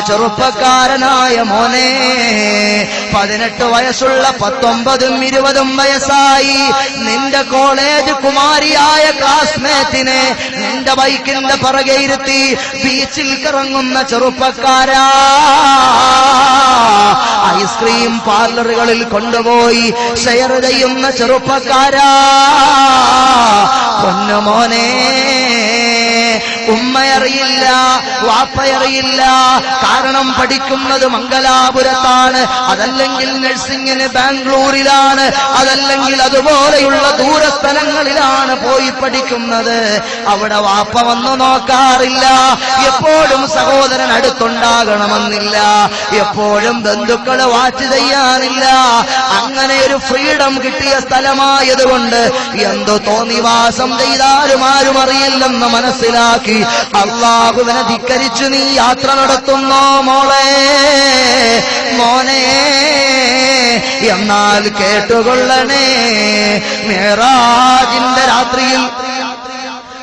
ചെറുപ്പക്കാരനായ മോനെ പതിനെട്ട് വയസ്സുള്ള പത്തൊമ്പതും ഇരുപതും വയസ്സായി. നിന്റെ കോളേജ് കുമാരിയായ ക്ലാസ്മേറ്റിനെ നിന്റെ ബൈക്കിന്റെ പിറകെ ഇരുത്തി ബീച്ചിൽ കറങ്ങുന്ന ചെറുപ്പക്കാരാ. ഐസ്ക്രീം പാർലറുകളിൽ കൊണ്ടുപോയി ഷെയർ ചെയ്യുന്ന ചെറുപ്പക്കാരാ. പൊന്നുമോനെ ഉമ്മയറിയില്ല വാപ്പയറിയില്ല. കാരണം പഠിക്കുന്നത് മംഗലാപുരത്താണ്. അതല്ലെങ്കിൽ നഴ്സിംഗിന് ബാംഗ്ലൂരിലാണ് അതല്ലെങ്കിൽ അതുപോലെയുള്ള ദൂരസ്ഥലങ്ങളിലാണ് പോയി പഠിക്കുന്നത്. അവിടെ വാപ്പ വന്നു നോക്കാറില്ല. എപ്പോഴും സഹോദരൻ അടുത്തുണ്ടാകണമെന്നില്ല. എപ്പോഴും ബന്ധുക്കളെ വാച്ച് ചെയ്യാനില്ല. അങ്ങനെ ഒരു ഫ്രീഡം കിട്ടിയ സ്ഥലമായതുകൊണ്ട് എന്തോ തോന്നിവാസം ചെയ്താലും ആരും അറിയില്ലെന്ന് മനസ്സിലാക്കി അള്ളാഹുവിനെ ധിക്കരിച്ചു നീ യാത്ര നടത്തുന്നോ മോളെ? മോനെ എന്നാൽ കേട്ടുകൊള്ളണേ. മേറാജിന്റെ രാത്രിയിൽ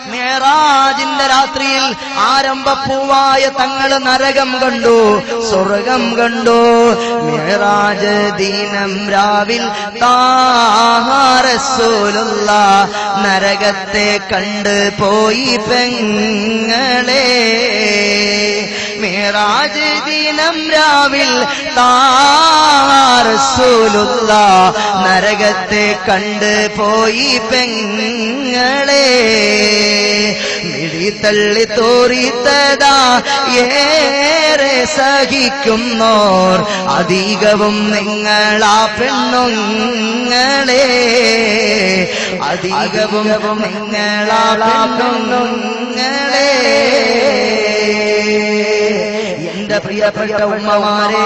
മേറാജിന്റെ രാത്രിയിൽ ആരംഭപ്പൂവായ തങ്ങൾ നരകം കണ്ടു സ്വർഗം കണ്ടു. മേറാജ് ദീനം രാവിൽ താഹാരസൂലുള്ള നരകത്തെ കണ്ട് പോയി പെങ്ങളെ. മേറാജ് ദീനം രാവിൽ താരസൂലുള്ള നരകത്തെ കണ്ട് പോയി പെങ്ങളെ. മിഴി തള്ളി തോറിത്തതാ ഏറെ സഹിക്കുന്നോർ. അധികവും നിങ്ങളാ പെണ്ണുങ്ങളെ. അധികവും നിങ്ങളാ പെണ്ണുങ്ങളെ. പ്രിയപ്പെട്ട ഉമ്മമാരെ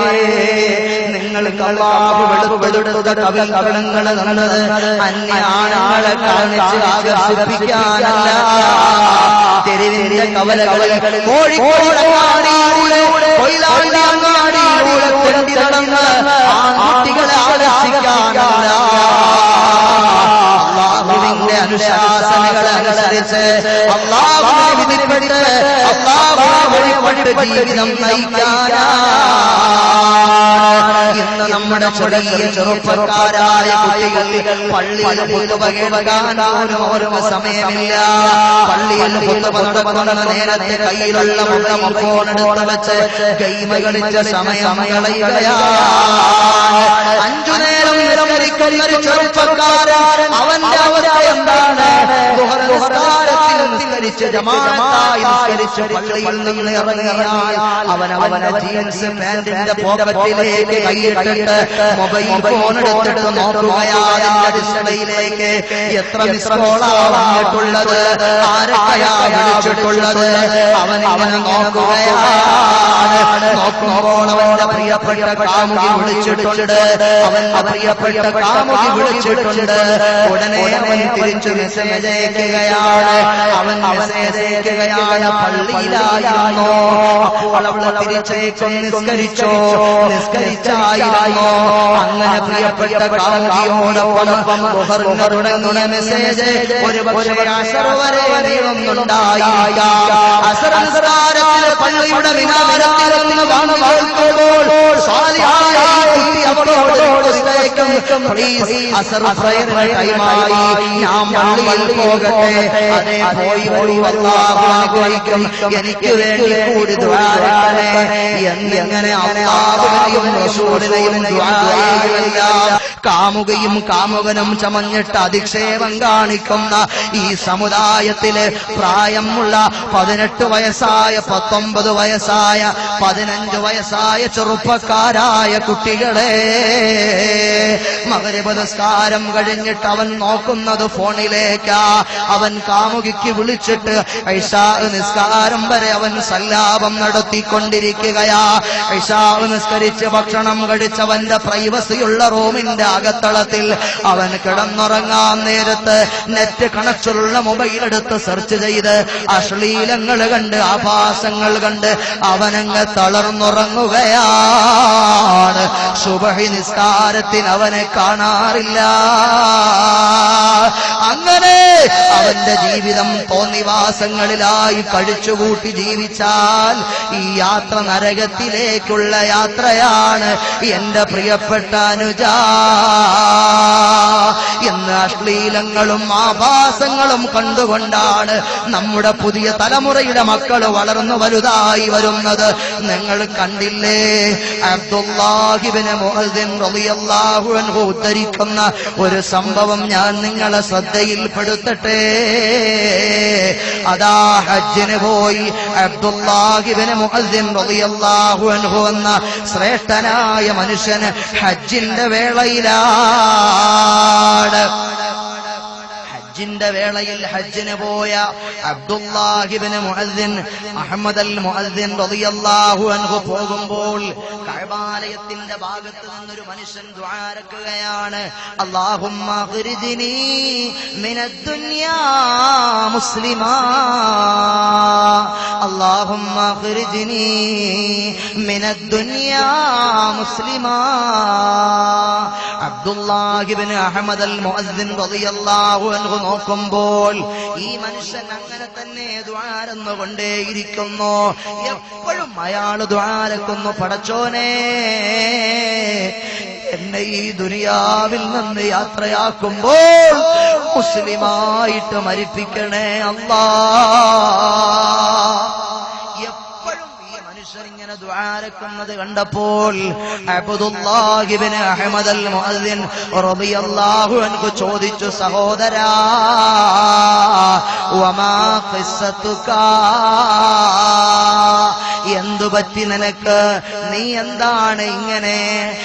നിങ്ങൾ കള്ളാവ് വെളുപ്പെടുത്ത കവി കവളങ്ങൾ നല്ലത് അന്യ ആണാളെ കാണിച്ച് ആകർഷിപ്പിക്കാനല്ല. തെരുവിന്റെ കവല കവലകൾ കോഴിക്കോട് കൊയിലാണ്ടി അങ്ങാടിയിലൂടെ തെണ്ടി നടന്ന് ആൺകുട്ടികളെ ആകർഷിക്കാനല്ല അനുശാസനകൾ അനുസരിച്ച് അള്ളാഹുവിനെ വിധിപ്പെട്ട് അള്ളാഹുവിനെ വഴിപ്പെട്ട് ജീവിതം ഇന്ന് നമ്മുടെ ചെറിയ ചെറുപ്പക്കാരായ കുട്ടികൾ പള്ളിയിൽ പോലും ഓരോ സമയമില്ല. പള്ളിയിൽ പൊതുവ നേരത്തെ കയ്യിലുള്ള മുള്ള ഫോൺ എടുത്ത് വെച്ച് ഗെയിം കളിച്ച സമയം അഞ്ചു നേരം ചെറുപ്പക്കാരൻ അവന്റെ അവസ്ഥ നിസ്കരിച്ച് ജമാഅത്തായി നിസ്കരിച്ച് പള്ളിയിൽ നിന്ന് ഇറങ്ങിയാൽ അവൻ അവന്റെ ജീൻസ് പാന്റിന്റെ പോക്കറ്റിലേക്ക് കൈയിട്ടിട്ട് മൊബൈൽ ഫോൺ എടുത്തിട്ട് നോക്കുകയാണ് ഡിസ്പ്ലേയിലേക്ക് എത്ര മിസ് കോളാ വന്നിട്ടുള്ളത്? ആരൊക്കെയാ വിളിച്ചിട്ടുള്ളത്? അവൻ അവനെ നോക്കുകയാണ്. നോക്കുമ്പോൾ അവന്റെ പ്രിയപ്പെട്ട കാമുകി വിളിച്ചിട്ടുണ്ട്. അവന്റെ പ്രിയപ്പെട്ട കാമുകി വിളിച്ചിട്ടുണ്ട്. ഉടനെ അവൻ തിരിച്ചു മെസ്സേജ് അയക്കുകയാണ്. അവൻ പള്ളിയിലായിരുന്നോ? അപ്പോൾ അവളെ തിരിച്ചേക്കും നിസ്കരിച്ചോ? നിസ്കരിച്ചായിരുന്നോ? അങ്ങനെ പ്രിയപ്പെട്ട നിസ്കാരത്തിലെ പള്ളിയുടെ അസർ പ്രയറിന് ടൈമായി പള്ളിയിൽ പോകട്ടെ. അതേ പോയി വരൂ അല്ലാഹു അനുഗ്രഹിക്കും എനിക്ക് വേണ്ടി കൂടി ദുആരക്കണേ എന്നിങ്ങനെ അല്ലാഹുവിനെയും റസൂലിനെയും ചെയ്യുകയെല്ലാം കാമുകയും കാമുകനും ചമഞ്ഞിട്ട് അധിക്ഷേപം കാണിക്കുന്ന ഈ സമുദായത്തിലെ പ്രായമുള്ള പതിനെട്ട് വയസ്സായ പത്തൊമ്പത് വയസ്സായ പതിനഞ്ച് വയസ്സായ ചെറുപ്പക്കാരായ കുട്ടികളെ നിസ്കാരം കഴിഞ്ഞിട്ട് അവൻ നോക്കുന്നത് ഫോണിലേക്കാ. അവൻ കാമുകിക്ക് വിളിച്ചിട്ട് ഐഷാ നിസ്കാരം വരെ അവൻ സല്ലാപം നടത്തിക്കൊണ്ടിരിക്കുകയാ. ഐഷാ നിസ്കരിച്ച് ഭക്ഷണം കഴിച്ചവന്റെ പ്രൈവസിയുള്ള റൂമിന്റെ അകത്തളത്തിൽ അവൻ കിടന്നുറങ്ങാൻ നേരത്ത് നെറ്റ് കണക്ഷനുള്ള മൊബൈൽ എടുത്ത് സെർച്ച് ചെയ്ത് അശ്ലീലങ്ങൾ കണ്ട് ആഭാസങ്ങൾ കണ്ട് അവനങ്ങ് തളർന്നുറങ്ങുകയാണ്. സുബഹി നിസ്കാരത്തിന് അവനെ കാണാറില്ല. അങ്ങനെ അവന്റെ ജീവിതം തോന്നിവാസങ്ങളിലായി കഴിച്ചുകൂട്ടി ജീവിച്ചാൽ ഈ യാത്ര നരകത്തിലേക്കുള്ള യാത്രയാണ് എന്റെ പ്രിയപ്പെട്ട അനുജ. എന്ന് അശ്ലീലങ്ങളും ആഭാസങ്ങളും കണ്ടുകൊണ്ടാണ് നമ്മുടെ പുതിയ തലമുറയുടെ മക്കൾ വളർന്നു വലുതായി വരുന്നത്. നിങ്ങൾ കണ്ടില്ലേ? അബ്ദുല്ലാഹിബിന് മുഹദ്ദിൻ റളിയല്ലാഹു അൻഹു ഉദ്ധരിക്കുന്ന ഒരു സംഭവം ഞാൻ നിങ്ങളെ ശ്രദ്ധയിൽപ്പെടുത്തട്ടെ. അതാ ഹജ്ജിന് പോയി അബ്ദുല്ലാഹിബിന് റളിയല്ലാഹു അൻഹു എന്ന ശ്രേഷ്ഠനായ മനുഷ്യന് ഹജ്ജിന്റെ വേളയിലാണ്. ഹജ്ജിന്റെ വേളയിൽ ഹജ്ജിന് പോയ അബ്ദുല്ലാഹിബിന് മുഅദ്ദിൻ അഹമ്മദ് അൽ മുഅദ്ദിൻ റളിയല്ലാഹു അൻഹു പോകുമ്പോൾ കഅബാലയത്തിന്റെ ഭാഗത്ത് നിന്നൊരു മനുഷ്യൻ ദുആരക്കുകയാണ് അല്ലാഹുമ്മ ഖ്രിജ്നി മിനദ് ദുനിയാ മുസ്ലിമാ. അല്ലാഹുമ്മ ഖ്രിജ്നി മിനദ് ദുനിയാ മുസ്ലിമാ. അബ്ദുല്ലാഹിബിന് അഹമ്മദ് അൽ മുഅദ്ദിൻ റളിയല്ലാഹു അൻഹു നോക്കുമ്പോൾ ഈ മനുഷ്യൻ അങ്ങനെ തന്നെ ദ്വാരന്നു കൊണ്ടേയിരിക്കുന്നു. എപ്പോഴും അയാൾ ദ്വാരക്കുന്നു പടച്ചോനെ എന്നെ ഈ ദുനിയാവിൽ നിന്ന് യാത്രയാക്കുമ്പോൾ മുസ്ലിമായിട്ട് മരിപ്പിക്കണേ മനുഷ്യൻ ഇങ്ങനെ ദ്വാരക്കുന്നത് കണ്ടപ്പോൾ അബ്ദുല്ലാഹിബ്നു അൽ മുഅദ്ദിൻ അൻഹു ചോദിച്ചു സഹോദരാ ഖിസ്സതുക എന്തു പറ്റി നിനക്ക് നീ എന്താണ് ഇങ്ങനെ?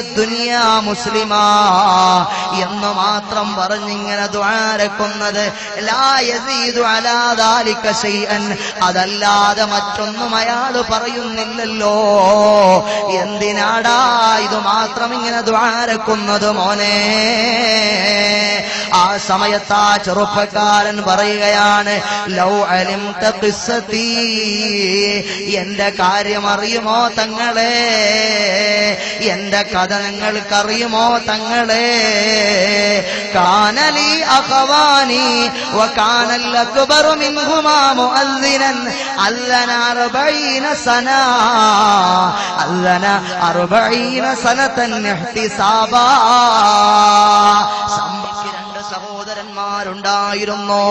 ദുനിയാ മുസ്ലിമാ എന്ന് മാത്രം പറഞ്ഞിങ്ങനെ ദ്വാരക്കുന്നത് അതല്ലാതെ മറ്റൊന്നും അയാൾ പറയുന്നില്ലല്ലോ. എന്തിനാടാ ഇത് മാത്രം ഇങ്ങനെ ദ്വാരക്കുന്നത് മോനെ? ആ സമയത്ത് ആ ചെറുപ്പക്കാരൻ പറയുകയാണ് ലൗ അലിം ഖിസ്സതി എന്റെ കാര്യം അറിയുമോ തങ്ങളെ? എന്റെ കഥ നിങ്ങൾക്കറിയുമോ തങ്ങളെ? കാനലി മുഅദ്ദിനൻ അല്ലന അർബഈന സന. അല്ലന അർബഈന സനതൻ ഇഹ്തിസാബാ. സംഭവിച്ച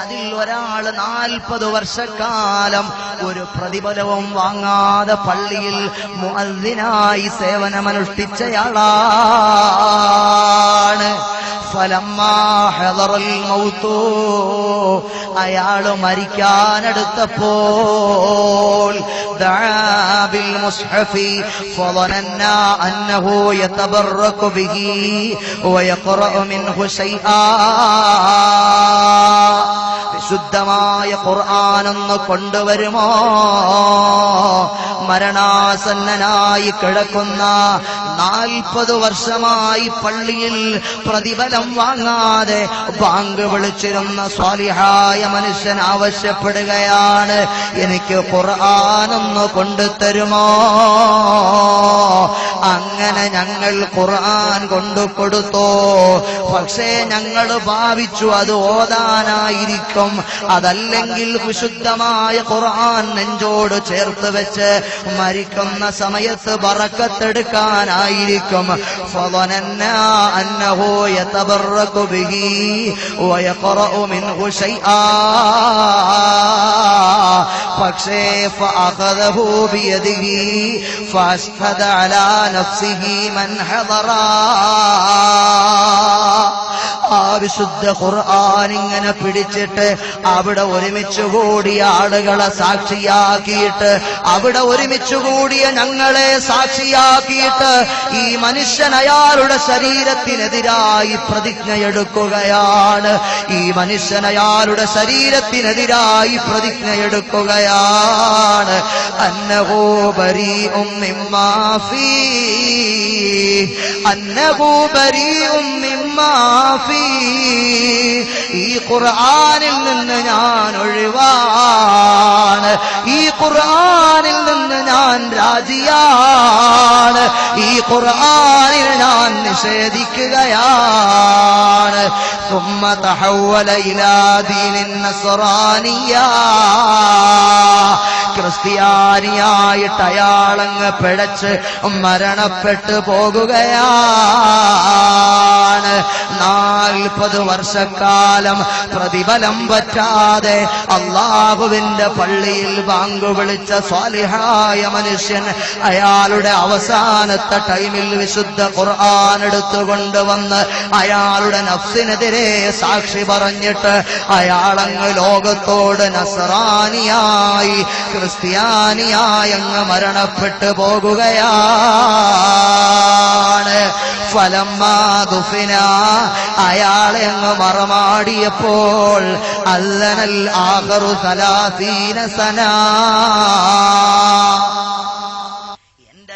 അതിൽ ഒരാൾ നാൽപ്പത് വർഷക്കാലം ഒരു പ്രതിഫലവും വാങ്ങാതെ പള്ളിയിൽ മുഅദ്ദിനായി സേവനമനുഷ്ഠിച്ചയാളാണ്. ഫലമ്മാ ഹദറൽ മൗത്തു അയാള് മരിക്കാനെടുത്തപ്പോൾ دعا بالمصحف فظننا أنه يتبرك به ويقرأ منه شيئا വിശുദ്ധമായ ഖുർആാനൊന്ന് കൊണ്ടുവരുമോ മരണാസന്നനായി കിടക്കുന്ന നാൽപ്പത് വർഷമായി പള്ളിയിൽ പ്രതിഫലം വാങ്ങാതെ ബാങ്ക് വിളിച്ചിരുന്ന സ്വാലിഹായ മനുഷ്യൻ ആവശ്യപ്പെടുകയാണ് എനിക്ക് ഖുർആാനൊന്ന് കൊണ്ടുതരുമോ അങ്ങനെ ഞങ്ങൾ ഖുർആൻ കൊണ്ടു കൊടുത്തു. പക്ഷേ ഞങ്ങൾ ഭാവിച്ചു അത് ഓതാനായിരിക്കും. അതല്ലെങ്കിൽ വിശുദ്ധമായ ഖുർആൻ നെഞ്ചോട് ചേർത്ത് വെച്ച് മരിക്കുന്ന സമയത്ത് ബറക്കത്തെടുക്കാനായിരിക്കും فظننا أنه يتبرك به ويقرأ منه شيئا പക്ഷേ فأخذه بيده فأشهد على نفسه من حضرا ആ വിശുദ്ധ ഖുർആൻ ഇങ്ങനെ പിടിച്ചിട്ട് അവിടെ ഒരുമിച്ച് കൂടിയ ആളുകളെ സാക്ഷിയാക്കിയിട്ട് അവിടെ ഒരുമിച്ച് കൂടിയ ഞങ്ങളെ സാക്ഷിയാക്കിയിട്ട് ഈ മനുഷ്യൻ അയാളുടെ ശരീരത്തിനെതിരായി പ്രതിജ്ഞയെടുക്കുകയാണ് ഈ മനുഷ്യൻ അയാളുടെ ശരീരത്തിനെതിരായി പ്രതിജ്ഞയെടുക്കുകയാണ് അന്നഹോ ബരീഉം മിമ്മാ ഫീ. അന്നഹു ബരീഉം മിമ്മാ മാഫി ഈ ഖുർആനിൽ നിന്ന് ഞാൻ ഒഴിവാണ് ഈ ഖുർആനിൽ നിന്ന് ഞാൻ രാജിയാണ് ഈ ഖുർആനിൽ ഞാൻ നിഷേധിക്കുകയാണ് ثم تحول إلى دين النصرانية ക്രിസ്ത്യാനിയായിട്ട് അയാളങ്ങ് പിഴച്ച് മരണപ്പെട്ടു പോകുകയാണ്. നാൽപ്പത് വർഷക്കാലം പ്രതിഫലം പറ്റാതെ അള്ളാഹുവിന്റെ പള്ളിയിൽ ബാങ്ക് വിളിച്ച സ്വാലിഹായ മനുഷ്യൻ അയാളുടെ അവസാനത്തെ ടൈമിൽ വിശുദ്ധ ഖുർആൻ എടുത്തുകൊണ്ടുവന്ന് അയാളുടെ നഫ്സിനെതിരെ സാക്ഷി പറഞ്ഞിട്ട് അയാളങ്ങ് ലോകത്തോട് നസറാനിയായി ക്രിസ്ത്യാനിയായി അങ്ങ് മരണപ്പെട്ടു പോകുകയാണ്. ഫലമാതുഫിന അയാളെ അങ്ങ് മറമാടിയപ്പോൾ അല്ലനൽ ആഹറു സലാസീന സനാ.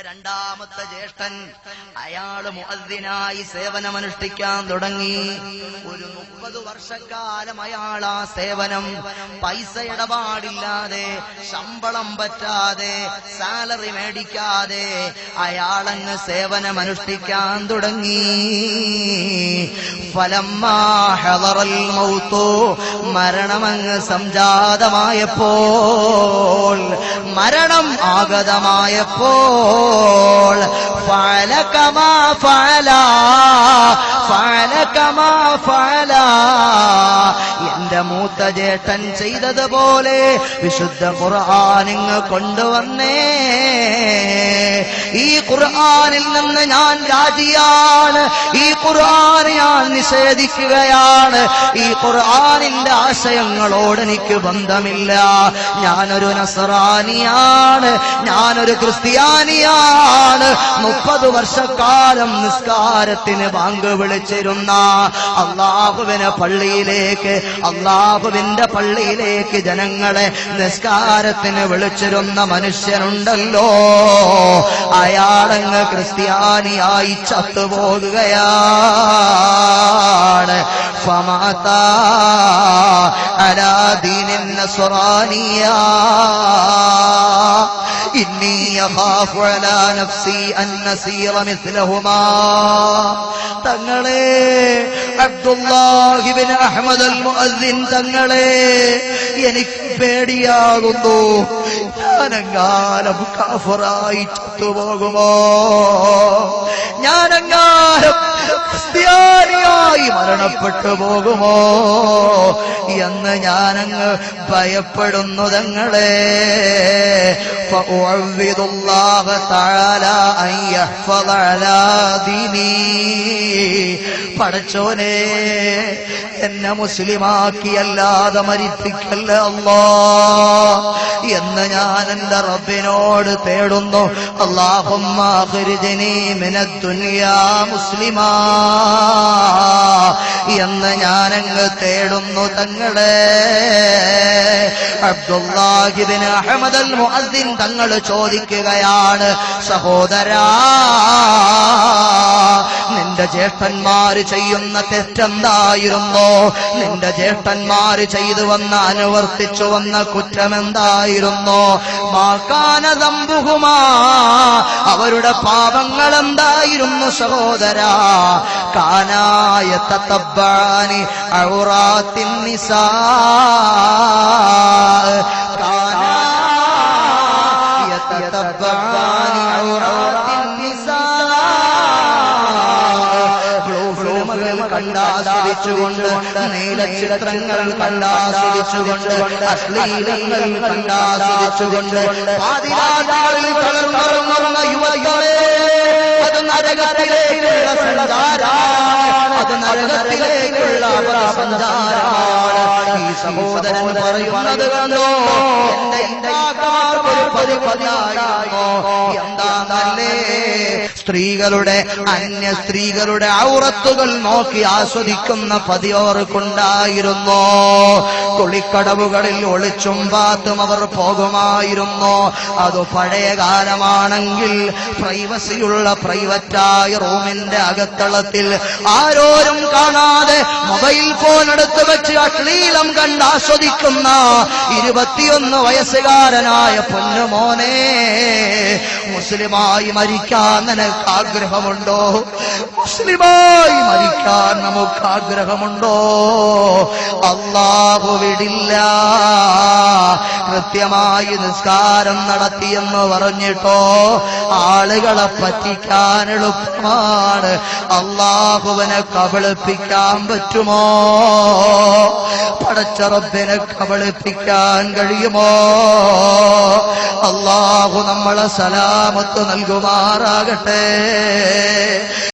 രണ്ടാമത്തെ ജ്യേഷ്ഠൻ അയാൾ മുഅദ്ദിനായി സേവനമനുഷ്ഠിക്കാൻ തുടങ്ങി. ഒരു മുപ്പത് വർഷക്കാലം അയാൾ ആ സേവനം. പൈസ ഇടപാടില്ലാതെ ശമ്പളം പറ്റാതെ സാലറി മേടിക്കാതെ അയാളങ്ങ് സേവനമനുഷ്ഠിക്കാൻ തുടങ്ങി. ഫലമ്മാ ഹളറൽ മൗത്തോ മരണമങ്ങ് സംജാതമായപ്പോൾ മരണം ആഗതമായപ്പോൾ. ഫലകമാ ഫല ഫഅല ഫല എന്റെ മൂത്ത ജേട്ടൻ ചെയ്തതുപോലെ വിശുദ്ധ ഖുർആനിങ് കൊണ്ടുവന്നേ. ഈ ഖുർആാനിൽ നിന്ന് ഞാൻ രാജിയാണ്. ഈ ഖുർആൻ ഞാൻ നിഷേധിക്കുകയാണ്. ഈ ഖുർആാനിന്റെ ആശയങ്ങളോട് എനിക്ക് ബന്ധമില്ല. ഞാനൊരു നസറാനിയാണ് ഞാനൊരു ക്രിസ്ത്യാനിയാണ്. മുപ്പത് വർഷക്കാലം നിസ്കാരത്തിന് പങ്ക് വിളിച്ചിരുന്ന അള്ളാഹുവിനെ പള്ളിയിലേക്ക് അള്ളാഹുവിന്റെ പള്ളിയിലേക്ക് ജനങ്ങളെ നിസ്കാരത്തിന് വിളിച്ചിരുന്ന മനുഷ്യനുണ്ടല്ലോ. അയാളങ്ങ് ക്രിസ്ത്യാനിയായി ചത്തുപോകുകയാണ്. ഫമാത അലാ ദീനിൻ നസ്റാനിയ ഇന്നി യഖാഫു അലാ നഫ്സി അൻ നസീറ മിസ്ലഹുമാ. തങ്ങളെ അബ്ദുല്ലാഹിബിൻ അഹമ്മദ് അൽ മുഅദ്ദിൻ തങ്ങളെ എനിക്ക് പേടിയാകുന്നു. ഞാനങ്ങാനം കാഫറായി ചത്തുപോകുമോ? ഞാനങ്ങാനം ക്രിസ്ത്യാനിയായി മരണപ്പെട്ടു പോകുമോ? എന്ന് ഞാനങ്ങ് ഭയപ്പെടുന്നു തങ്ങളെ. പടച്ചോനെ എന്നെ മുസ്ലിമാക്കിയല്ലാതെ മരിപ്പിക്കല്ല അല്ലാ. എന്ന് ഞാൻ എന്റെ റബ്ബിനോട് തേടുന്നു. അള്ളാഹുമാ മുസ്ലിമാ. എന്ന് ഞാനങ്ങ് തേടുന്നു തങ്ങളെ. അബ്ദുല്ലാഹിബിന് അഹമ്മദ് അൽ മുഅദ്ദിൻ തങ്ങൾ ചോദിക്കുകയാണ് സഹോദരാ നിന്റെ ജ്യേഷ്ഠന്മാര് ചെയ്യുന്ന തെറ്റെന്തായിരുന്നോ? നിന്റെ ജ്യേഷ്ഠന്മാര് ചെയ്തു വന്ന അനുവർത്തിച്ചു വന്ന കുറ്റമെന്തായിരുന്നോ? മാക്കാനതമ്പുകുമാ അവരുടെ പാപങ്ങൾ എന്തായിരുന്നു സഹോദര? കാനായ തത്തബ്ബാനി ഔറാത്തിൻ നിസാ. കാനായ തത്തബ്ബാനി കണ്ടാസ്വദിച്ചുകൊണ്ട് നീലചിത്രങ്ങൾ കണ്ടാസ്വദിച്ചുകൊണ്ട് അശ്ലീലങ്ങൾ കണ്ടാസ്വദിച്ചുകൊണ്ട് പാതിരാജാവിൽ തളർന്നുറങ്ങുന്ന അത് നരകത്തിലേക്കുള്ള സഞ്ചാരാണ് അത് നരകത്തിലേക്കുള്ള സഞ്ചാരാണ് ഈ സഹോദരൻ പറയുന്നത് കണ്ടോ? എന്റെ ഒരു പതിവുണ്ടായിരുന്നു എന്താന്നല്ലേ സ്ത്രീകളുടെ അന്യ സ്ത്രീകളുടെ ഔറത്തുകൾ നോക്കി ആസ്വദിക്കുന്ന പതിയോർക്കുണ്ടായിരുന്നു കുളിക്കടവുകളിൽ ഒളിച്ചും പാത്തും അവർ പോകുമായിരുന്നു. അത് പഴയ കാലമാണെങ്കിൽ പ്രൈവസിയുള്ള പ്രൈവറ്റായ റൂമിന്റെ അകത്തളത്തിൽ ആരോരും കാണാതെ മൊബൈൽ ഫോൺ എടുത്ത് വെച്ച് അശ്ലീലം കണ്ട് ആസ്വദിക്കുന്ന ഇരുപത്തിയൊന്ന് വയസ്സുകാരനായ പൊന്നുമോനെ മുസ്ലിമായി മരിക്കാൻ നിനക്ക് ആഗ്രഹമുണ്ടോ? മുസ്ലിമായി മരിക്കാൻ നമുക്ക് ആഗ്രഹമുണ്ടോ അള്ളാഹു വിടില്ല. കൃത്യമായി നിസ്കാരം നടത്തിയെന്ന് പറഞ്ഞിട്ടോ? ആളുകളെ പറ്റിക്കാൻ എളുപ്പമാണ്. അള്ളാഹുവിനെ കബളിപ്പിക്കാൻ പറ്റുമോ? പടച്ചറബിനെ കബളിപ്പിക്കാൻ കഴിയുമോ? അള്ളാഹു നമ്മളെ സലാമത്ത് നൽകുമാറാകട്ടെ.